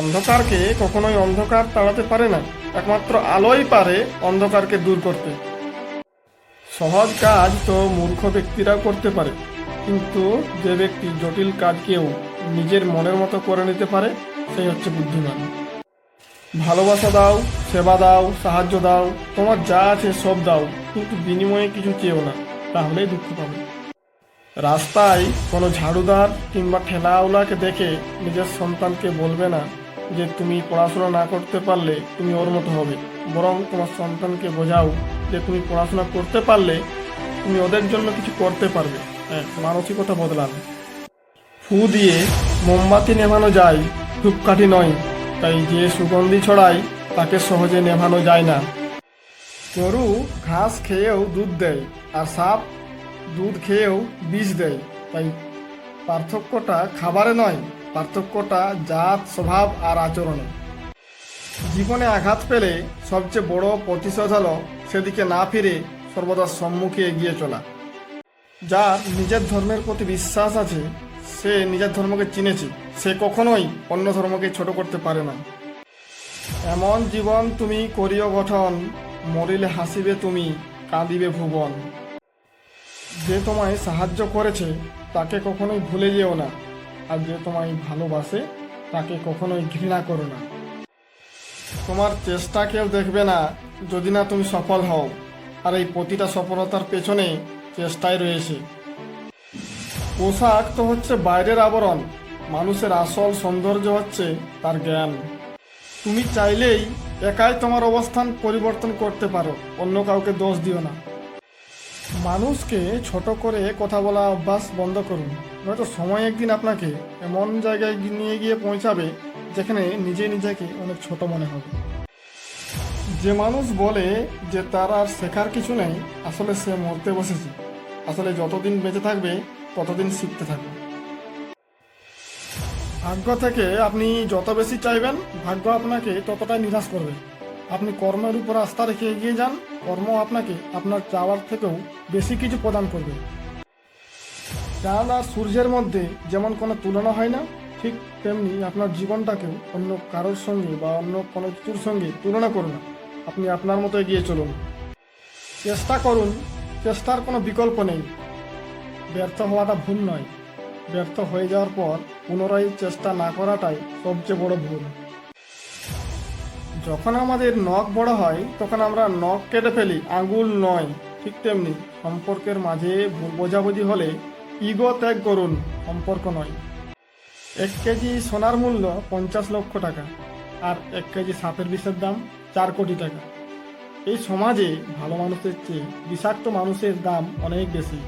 অন্ধকারকে কখনোই অন্ধকার তাড়াতে পারে না, একমাত্র আলোই পারে অন্ধকারকে দূর করতে। সহজ কাজ তো মূর্খ ব্যক্তিরাও করতে পারে, কিন্তু যে ব্যক্তি জটিল কাজকেও নিজের মনের মতো করে নিতে পারে, সেই হচ্ছে বুদ্ধিমান। ভালোবাসা দাও, সেবা দাও, সাহায্য দাও, তোমার যা আছে সব দাও, কিন্তু বিনিময়ে কিছু চেয়েও না, তাহলেই দুঃখ পাবে। রাস্তায় কোনো ঝাড়ুদার কিংবা ঠেলাওলাকে দেখে নিজের সন্তানকে বলবে না যে তুমি পড়াশোনা না করতে পারলে তুমি ওর মতো হবে। বরং তোমার সন্তানকে বোঝাও যে তুমি পড়াশোনা করতে পারলে তুমি ওদের জন্য কিছু করতে পারবে। হ্যাঁ মানসিকতা বদলান। ফু দিয়ে মোমবাতি নেভানো যায়, ধূপকাঠি নয়। তাই যে সুগন্ধি ছড়ায়, তাকে সহজে নেভানো যায় না। গরু ঘাস খেয়েও দুধ দেয় আর সাপ দুধ খেয়েও বিষ দেয়। তাই পার্থক্যটা খাবারে নয় পার্থক্যটা জাত, স্বভাব আর আচরণে। জীবনে আঘাত পেলে সবচেয়ে বড় প্রতিশোধ হলো সেদিকে না ফিরে সর্বদা সম্মুখে এগিয়ে চলা। যার নিজের ধর্মের প্রতি বিশ্বাস আছে, সে নিজের ধর্মকে চিনেছে। সে কখনোই অন্য ধর্মকে ছোট করতে পারে না। এমন জীবন তুমি করিও গঠন, মরিলে হাসিবে তুমি, কাঁদিবে ভুবন। যে তোমায় সাহায্য করেছে, তাকে কখনোই ভুলে যেও না। আর যে তোমায় ভালোবাসে, তাকে কখনোই ঘৃণা করো না। তোমার চেষ্টা কেউ দেখবে না, যদি না তুমি সফল হও। আর এই প্রতিটা সফলতার পেছনে চেষ্টাই রয়েছে। পোশাক তো হচ্ছে বাইরের আবরণ, মানুষের আসল সৌন্দর্য হচ্ছে তার জ্ঞান। তুমি চাইলেই একাই তোমার অবস্থান পরিবর্তন করতে পারো, অন্য কাউকে দোষ দিও না। মানুষকে ছোট করে কথা বলা অভ্যাস বন্ধ করুন। নয়তো সময় একদিন আপনাকে এমন জায়গায় নিয়ে গিয়ে পৌঁছাবে যেখানে নিজে নিজেকে অনেক ছোট মনে হবে। যে মানুষ বলে যে তার আর শেখার কিছু নেই, আসলে সে মরতে বসেছে। আসলে যতদিন বেঁচে থাকবে, ততদিন শিখতে থাকবে। ভাগ্য থেকে আপনি যত বেশি চাইবেন, ভাগ্য আপনাকে ততটাই নিরাশ করবে। আপনি কর্মের উপর আস্থা রেখে এগিয়ে যান। কর্ম আপনাকে আপনার চাওয়ার থেকেও বেশি কিছু প্রদান করবে। চাঁদ আর সূর্যের মধ্যে যেমন কোনো তুলনা হয় না, ঠিক তেমনি আপনার জীবনটাকেও অন্য কারোর সঙ্গে বা অন্য কোনো কিছুর সঙ্গে তুলনা করুন আপনি আপনার মতো এগিয়ে চলুন। চেষ্টা করুন, চেষ্টার কোনো বিকল্প নেই। ব্যর্থ হওয়াটা ভুল নয়। ব্যর্থ হয়ে যাওয়ার পর পুনরায় চেষ্টা না করাটাই সবচেয়ে বড় ভুল। যখন আমাদের নখ বড় হয়, তখন আমরা নখ কেটে ফেলি, আঙুল নয়। ঠিক তেমনি সম্পর্কের মাঝে ভুল বোঝাবুঝি হলে ইগো ত্যাগ করুন, সম্পর্ক নয়। এক কেজি সোনার মূল্য পঞ্চাশ লক্ষ টাকা আর এক কেজি সাপের বিষের দাম চার কোটি টাকা। এই সমাজে ভালো মানুষের চেয়ে বিষাক্ত মানুষের দাম অনেক বেশি।